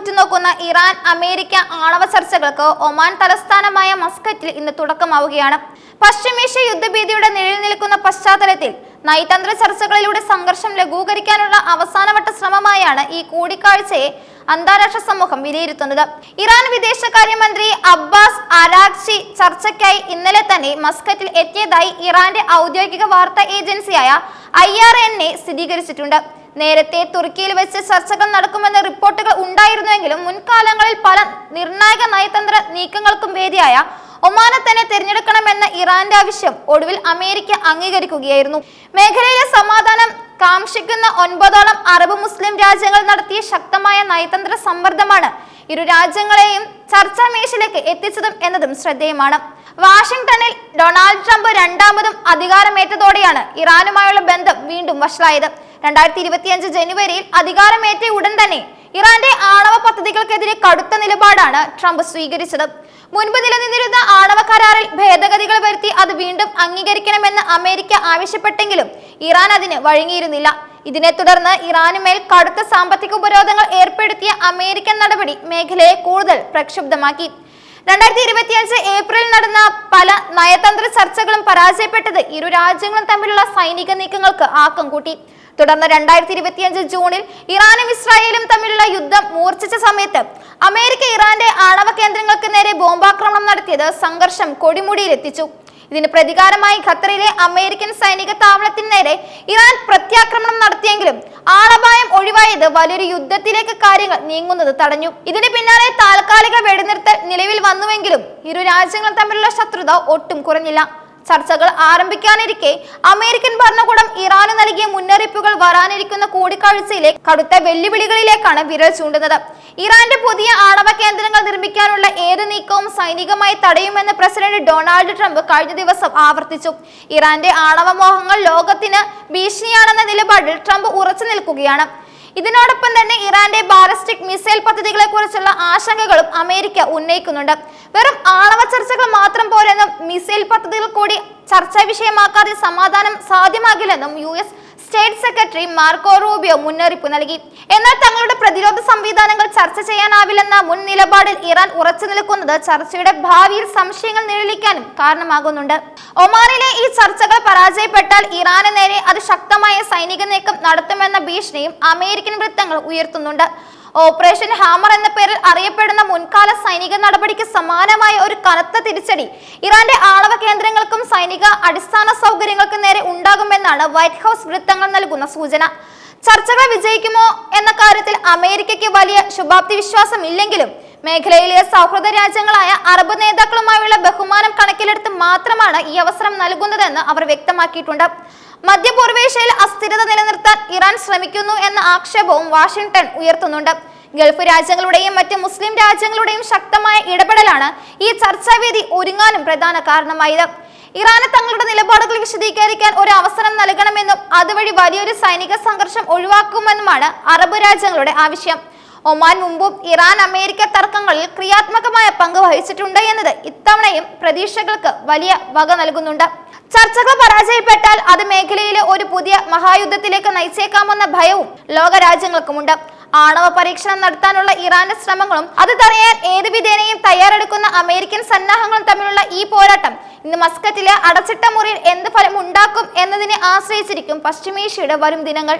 ഉറ്റുനോക്കുന്ന Iran America ആണവ ചർച്ചകൾക്ക് Oman തലസ്ഥാനമായ മസ്കറ്റിൽ ഇന്ന് തുടക്കമാവുകയാണ്. പശ്ചിമേഷ്യ യുദ്ധഭീതിയുടെ നിഴൽ നിൽക്കുന്ന പശ്ചാത്തലത്തിൽ നയതന്ത്ര ചർച്ചകളിലൂടെ സംഘർഷം ലഘൂകരിക്കാനുള്ള അവസാനവട്ട ശ്രമമായാണ് ഈ കൂടിക്കാഴ്ചയെ അന്താരാഷ്ട്ര സമൂഹം വിലയിരുത്തുന്നത്. ഇറാൻ വിദേശകാര്യമന്ത്രി അബ്ബാസ് അരാക്ഷി ചർച്ചയ്ക്കായി ഇന്നലെ തന്നെ മസ്കറ്റിൽ എത്തിയതായി ഇറാന്റെ ഔദ്യോഗിക വാർത്താ ഏജൻസിയായ ഐ ആർ എൻ എ സ്ഥിരീകരിച്ചിട്ടുണ്ട്. നേരത്തെ തുർക്കിയിൽ വെച്ച് ചർച്ചകൾ നടക്കുമെന്ന റിപ്പോർട്ടുകൾ ഉണ്ടായിരുന്നുവെങ്കിലും മുൻകാലങ്ങളിൽ പല നിർണായക നയതന്ത്ര നീക്കങ്ങൾക്കും വേദിയായ ഒമാനെ തന്നെ തിരഞ്ഞെടുക്കണമെന്ന ഇറാന്റെ ആവശ്യം ഒടുവിൽ അമേരിക്ക അംഗീകരിക്കുകയായിരുന്നു. മേഖലയിലെ സമാധാനം കാംക്ഷിക്കുന്ന ഒൻപതോളം അറബ് മുസ്ലിം രാജ്യങ്ങൾ നടത്തിയ ശക്തമായ നയതന്ത്ര സമ്മർദ്ദമാണ് ഇരു രാജ്യങ്ങളെയും ചർച്ചാ മേശയിലേക്ക് എത്തിച്ചതും എന്നതും ശ്രദ്ധേയമാണ്. വാഷിംഗ്ടണിൽ ഡൊണാൾഡ് ട്രംപ് രണ്ടാമതും അധികാരമേറ്റതോടെയാണ് ഇറാനുമായുള്ള ബന്ധം വീണ്ടും വഷളായത്. രണ്ടായിരത്തി ഇരുപത്തിയഞ്ച് ജനുവരിയിൽ അധികാരമേറ്റ ഉടൻ തന്നെ ഇറാന്റെ ആണവ പദ്ധതികൾക്കെതിരെ കടുത്ത നിലപാടാണ് ട്രംപ് സ്വീകരിച്ചത്. മുൻപ് നിലനിന്നിരുന്ന ആണവ കരാറിൽ ഭേദഗതികൾ വരുത്തി അത് വീണ്ടും അംഗീകരിക്കണമെന്ന് അമേരിക്ക ആവശ്യപ്പെട്ടെങ്കിലും ഇറാൻ അതിന് വഴങ്ങിയിരുന്നില്ല. ഇതിനെ തുടർന്ന് ഇറാനുമേൽ കടുത്ത സാമ്പത്തിക ഉപരോധങ്ങൾ ഏർപ്പെടുത്തിയ അമേരിക്കൻ നടപടി മേഖലയെ കൂടുതൽ പ്രക്ഷുബ്ധമാക്കി. രണ്ടായിരത്തി ഇരുപത്തിയഞ്ച് ഏപ്രിലിൽ നടന്ന പല നയതന്ത്ര ചർച്ചകളും പരാജയപ്പെട്ടത് ഇരു രാജ്യങ്ങളും തമ്മിലുള്ള സൈനിക നീക്കങ്ങൾക്ക് ആക്കം കൂട്ടി. തുടർന്ന് രണ്ടായിരത്തി ഇരുപത്തിയഞ്ച് ജൂണിൽ ഇറാനും ഇസ്രായേലും തമ്മിലുള്ള യുദ്ധം മൂർച്ഛിച്ച സമയത്ത് അമേരിക്ക ഇറാന്റെ ആണവ കേന്ദ്രങ്ങൾക്ക് നേരെ ബോംബാക്രമണം നടത്തിയത് സംഘർഷം കൊടിമുടിയിലെത്തിച്ചു. ഇതിന് പ്രതികാരമായി ഖത്തറിലെ അമേരിക്കൻ സൈനിക താവളത്തിന് നേരെ ഇറാൻ പ്രത്യാക്രമണം നടത്തിയെങ്കിലും ആളപായം ഒഴിവായത് വലിയൊരു യുദ്ധത്തിലേക്ക് കാര്യങ്ങൾ നീങ്ങുന്നത് തടഞ്ഞു. ഇതിന് പിന്നാലെ താൽക്കാലിക വെടിനിർത്തൽ നിലവിൽ വന്നുവെങ്കിലും ഇരു രാജ്യങ്ങൾ തമ്മിലുള്ള ശത്രുത ഒട്ടും കുറഞ്ഞില്ല. ചർച്ചകൾ ആരംഭിക്കാനിരിക്കെ അമേരിക്കൻ ഭരണകൂടം ഇറാന് നൽകിയ മുന്നറിയിപ്പുകൾ വരാനിരിക്കുന്ന കൂടിക്കാഴ്ചയിലെ കടുത്ത വെല്ലുവിളികളിലേക്കാണ് വിരൽ ചൂണ്ടുന്നത്. ഇറാന്റെ പുതിയ ആണവ കേന്ദ്രങ്ങൾ നിർമ്മിക്കാനുള്ള ഏത് നീക്കവും സൈനികമായി തടയുമെന്ന് പ്രസിഡന്റ് ഡൊണാൾഡ് ട്രംപ് കഴിഞ്ഞ ദിവസം ആവർത്തിച്ചു. ഇറാന്റെ ആണവ മോഹങ്ങൾ ലോകത്തിന് ഭീഷണിയാണെന്ന നിലപാടിൽ ട്രംപ് ഉറച്ചു നിൽക്കുകയാണ്. ഇതിനോടൊപ്പം തന്നെ ഇറാന്റെ ബാലിസ്റ്റിക് ആശങ്കകളും അമേരിക്ക ഉന്നയിക്കുന്നുണ്ട്. വെറും ആണവ ചർച്ചകൾ മാത്രം പോരെന്നും മിസൈൽ പദ്ധതികൾ കൂടി ചർച്ചാ വിഷയമാക്കാതെ സമാധാനം സാധ്യമാകില്ലെന്നും U S state secretary Marco Rubio മുന്നറിയിപ്പ് നൽകി. എന്നാൽ തങ്ങളുടെ പ്രതിരോധ സംവിധാനങ്ങൾ ചർച്ച ചെയ്യാനാവില്ലെന്ന മുൻ നിലപാടിൽ ഇറാൻ ഉറച്ചു നിൽക്കുന്നത് ചർച്ചയുടെ ഭാവിയിൽ സംശയങ്ങൾ നിഴലിക്കാനും കാരണമാകുന്നുണ്ട്. ഒമാനിലെ ഈ ചർച്ചകൾ പരാജയപ്പെട്ടാൽ ഇറാന് നേരെ അത് ശക്തമായ സൈനിക നീക്കം നടത്തുമെന്ന ഭീഷണിയും അമേരിക്കൻ വൃത്തങ്ങൾ ഉയർത്തുന്നുണ്ട്. ഓപ്പറേഷൻ ഹാമർ എന്ന പേരിൽ അറിയപ്പെടുന്ന മുൻകാല സൈനിക നടപടിക്ക് സമാനമായ ഒരു കനത്ത തിരിച്ചടി. ഇറാന്റെ ആളവ കേന്ദ്രങ്ങൾക്കും സൈനിക അടിസ്ഥാന സൗകര്യങ്ങൾക്കും നേരെ ഉണ്ടാകുമെന്നാണ് വൈറ്റ് ഹൗസ് വൃത്തങ്ങൾ നൽകുന്ന സൂചന. ചർച്ചകൾ വിജയിക്കുമോ എന്ന കാര്യത്തിൽ അമേരിക്കയ്ക്ക് വലിയ ശുഭാപ്തി വിശ്വാസം ഇല്ലെങ്കിലും മേഖലയിലെ സൗഹൃദ രാജ്യങ്ങളായ അറബ് നേതാക്കളുമായുള്ള ബഹുമാനം കണക്കിലെടുത്ത് മാത്രമാണ് ഈ അവസരം നൽകുന്നതെന്ന് അവർ വ്യക്തമാക്കിയിട്ടുണ്ട്. മധ്യപൂർവേഷ്യയിൽ അസ്ഥിരത നിലനിർത്താൻ ഇറാൻ ശ്രമിക്കുന്നു എന്ന ആക്ഷേപവും വാഷിംഗ്ടൺ ഉയർത്തുന്നുണ്ട്. ഗൾഫ് രാജ്യങ്ങളുടെയും മറ്റ് മുസ്ലിം രാജ്യങ്ങളുടെയും ശക്തമായ ഇടപെടലാണ് ഈ ചർച്ചാവേദി ഒരുങ്ങാനും പ്രധാന കാരണമായത്. ഇറാന് തങ്ങളുടെ നിലപാടുകൾ വിശദീകരിക്കാൻ ഒരു അവസരം നൽകണമെന്നും അതുവഴി വലിയൊരു സൈനിക സംഘർഷം ഒഴിവാക്കുമെന്നുമാണ് അറബ് രാജ്യങ്ങളുടെ ആവശ്യം. ഒമാൻ മുമ്പും ഇറാൻ അമേരിക്ക തർക്കങ്ങളിൽ ക്രിയാത്മകമായ പങ്ക് വഹിച്ചിട്ടുണ്ട് എന്നത് ഇത്തവണയും പ്രതീക്ഷകൾക്ക് വലിയ വക നൽകുന്നുണ്ട്. ചർച്ചകൾ പരാജയപ്പെട്ടാൽ അത് മേഖലയിലെ ഒരു പുതിയ മഹായുദ്ധത്തിലേക്ക് നയിച്ചേക്കാമെന്ന ഭയവും ലോകരാജ്യങ്ങൾക്കുമുണ്ട് ആണവ പരീക്ഷണം നടത്താനുള്ള ഇറാന്റെ ശ്രമങ്ങളും അത് തടയാൻ ഏത് വിധേനയും തയ്യാറെടുക്കുന്ന അമേരിക്കൻ സന്നാഹങ്ങളും തമ്മിലുള്ള ഈ പോരാട്ടം ഇന്ന് മസ്കറ്റിലെ അടച്ചിട്ട മുറിയിൽ എന്ത് ഫലം ഉണ്ടാക്കും എന്നതിനെ ആശ്രയിച്ചിരിക്കും പശ്ചിമേഷ്യയുടെ വരും ദിനങ്ങൾ.